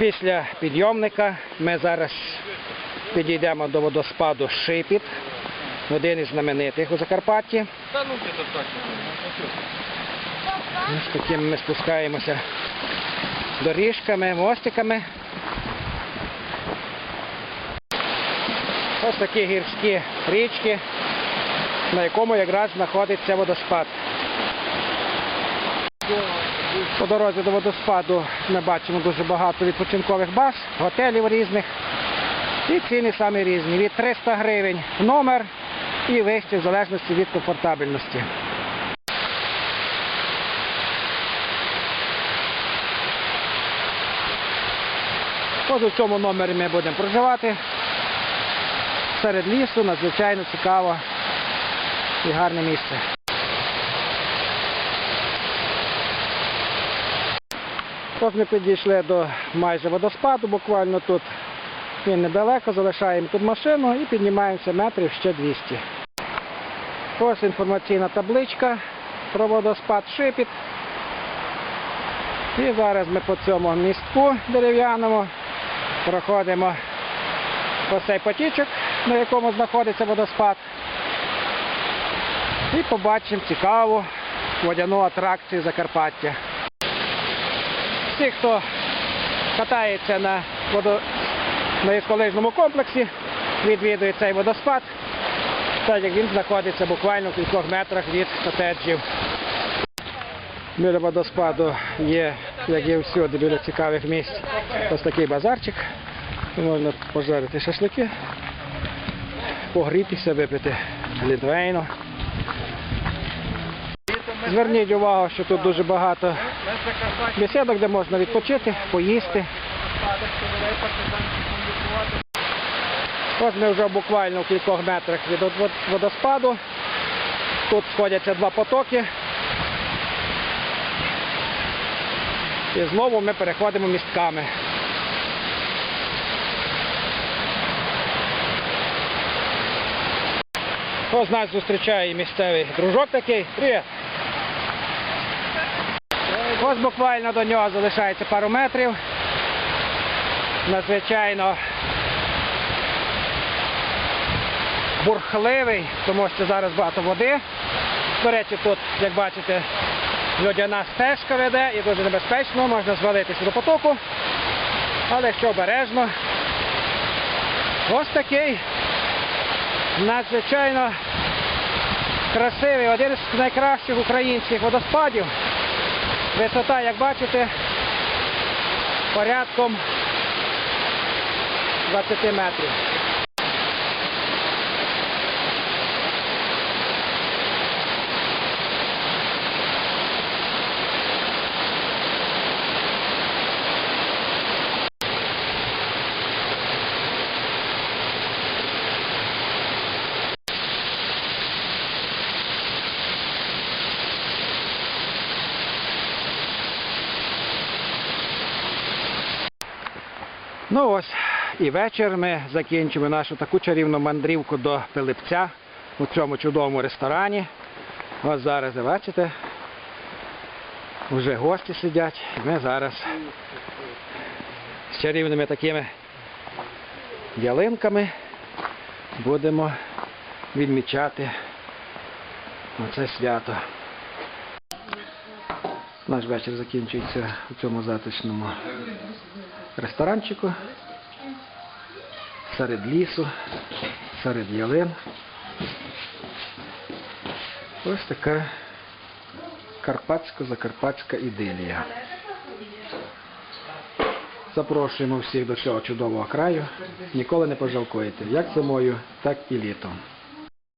Після підйомника ми зараз підійдемо до водоспаду Шипіт, один із знаменитих у Закарпатті. Та ну. Ось таким ми спускаємося доріжками, мостиками. Ось такі гірські річки, на якому якраз знаходиться водоспад. По дорозі до водоспаду ми бачимо дуже багато відпочинкових баз, готелів різних. І ціни самі різні. Від 300 гривень номер і вище в залежності від комфортабельності. Ось у цьому номері ми будемо проживати. Серед лісу надзвичайно цікаво і гарне місце. Ось ми підійшли до майже водоспаду, буквально тут він недалеко, залишаємо тут машину і піднімаємося метрів ще 200. Ось інформаційна табличка про водоспад Шипіт. І зараз ми по цьому містку дерев'яному проходимо ось цей потічок, на якому знаходиться водоспад. І побачимо цікаву водяну атракцію Закарпаття. Всі, хто катається на, водо... на гірськолижному комплексі, відвідує цей водоспад, так як він знаходиться буквально в кількох метрах від котеджів. Біля водоспаду є, як і всюди, біля цікавих місць, ось такий базарчик. Можна пожарити шашлики, погрітися, випити глінтвейну. Зверніть увагу, що тут дуже багато бесідок, де можна відпочити, поїсти. Ось ми вже буквально в кількох метрах від водоспаду. Тут сходяться два потоки. І знову ми переходимо містками. Ось нас зустрічає місцевий дружок такий. Привіт! Ось буквально до нього залишається пару метрів. Надзвичайно бурхливий, тому що зараз багато води. До речі, тут, як бачите, льодяна стежка веде і дуже небезпечно, можна звалитися до потоку. Але якщо обережно, ось такий надзвичайно красивий, один з найкращих українських водоспадів. Висота, як бачите, порядком 20 метрів. Ну ось, і вечір ми закінчимо нашу таку чарівну мандрівку до Пилипця у цьому чудовому ресторані. Ось зараз, бачите, вже гості сидять. Ми зараз з чарівними такими ялинками будемо відмічати оце свято. Наш вечір закінчується у цьому затишному ресторанчику серед лісу, серед ялин. Ось така карпатсько-закарпатська ідилія. Запрошуємо всіх до цього чудового краю. Ніколи не пожалкуєте, як зимою, так і літом.